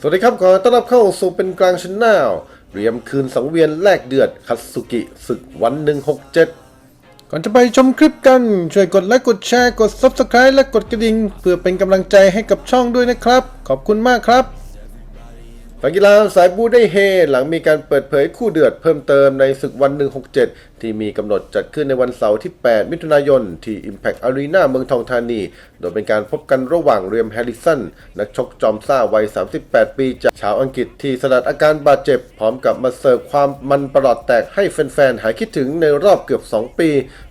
สวัสดีครับ ขอต้อนรับเข้าสู่เป็นกลางชแนลเรียมคืนสังเวียนแลกเดือดคัตสุกิศึกวันหนึ่งหกเจ็ดก่อนจะไปชมคลิปกัน ช่วยกดไลค์กดแชร์กด Subscribe และกดกระดิ่ง เพื่อเป็นกำลังใจให้กับช่องด้วยนะครับ ขอบคุณมากครับ นกีฬาสายบูได้เฮหลังมีการเปิดเผยคู่เดือดเพิ่มเติมในศึกวัน 167 ที่มีกำหนดจัดขึ้นในวันเสาร์ที่ 8 มิถุนายน ที่ Impact Arena เมืองทองธานี โดยเป็นการพบกันระหว่างเรียมแฮร์ริสันนักชกจอมซ่าวัย 38 ปีจากชาวอังกฤษที่สลัดอาการบาดเจ็บ พร้อมกับมาเสิร์ฟความมันประหลอดแตกให้แฟนๆ หายคิดถึงในรอบเกือบ 2 ปี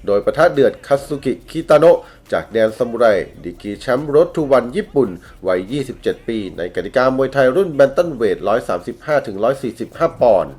โดยประทะเดือดคัตสุกิคิตาโนะจากแดนซามูไรดีกีแชมป์รถทูวันญี่ปุ่น วัย 27 ปี ในกติกามวยไทยรุ่นแบนตันเวท 135-145 ปอนด์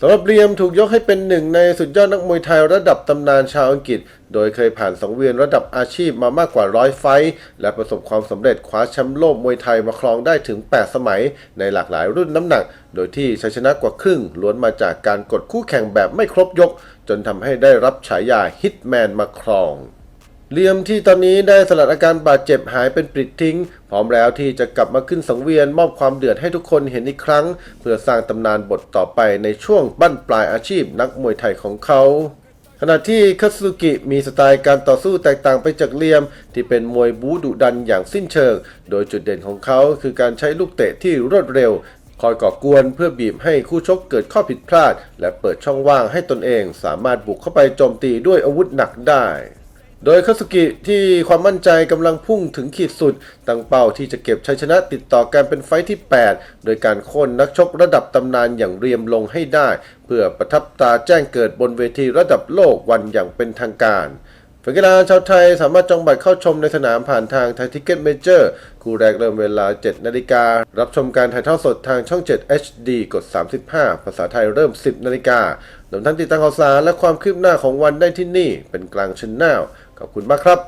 สำหรับเรียมถูกยกให้เป็นหนึ่งในสุดยอดนักมวยไทยระดับตำนานชาวอังกฤษ โดยเคยผ่านสังเวียนระดับอาชีพมามากกว่าร้อยไฟท์และประสบความสำเร็จคว้าแชมป์โลกมวยไทยมาครองได้ถึง 8 สมัย ในหลากหลายรุ่นน้ำหนัก โดยที่ชัยชนะกว่าครึ่งล้วนมาจากการกดคู่แข่งแบบไม่ครบยก จนทำให้ได้รับฉายาฮิตแมนมาครอง เลียมที่ตอนนี้ได้สลัดอาการบาดเจ็บหายเป็นปลิดทิ้ง พร้อมแล้วที่จะกลับมาขึ้นสังเวียนมอบความเดือดให้ทุกคนเห็นอีกครั้ง เพื่อสร้างตำนานบทต่อไปในช่วงบั้นปลายอาชีพนักมวยไทยของเขาขณะที่คัตสึกิมีสไตล์การต่อสู้แตกต่างไปจากเลียม ที่เป็นมวยบูดุดันอย่างสิ้นเชิง โดยจุดเด่นของเขาคือการใช้ลูกเตะที่รวดเร็ว คอยก่อกวนเพื่อบีบให้คู่ชกเกิดข้อผิดพลาด และเปิดช่องว่างให้ตนเองสามารถบุกเข้าไปโจมตีด้วยอาวุธหนักได้ โดยคาสุกิที่ความมั่นใจกำลังพุ่งถึงขีดสุด ตั้งเป้าที่จะเก็บชัยชนะติดต่อกันเป็นไฟที่ 8 โดยการโค่นนักชกระดับตำนานอย่างเรียมลงให้ได้ เพื่อประทับตาแจ้งเกิดบนเวทีระดับโลกวันอย่างเป็นทางการแฟนกีฬาชาวไทยสามารถจองบัตรเข้าชมในสนามผ่านทางไทยทิเก็ตเมเจอร์คู่แรกเริ่มเวลา 7 นาฬิการับชมการถ่ายทอดสดทางช่อง 7 HD กด 35 ภาษาไทยเริ่ม 10 นาฬิการวมทั้งติดตามข่าวสารและความคืบหน้าของวันได้ที่นี่เป็นกลางชนแนล ขอบคุณมากครับ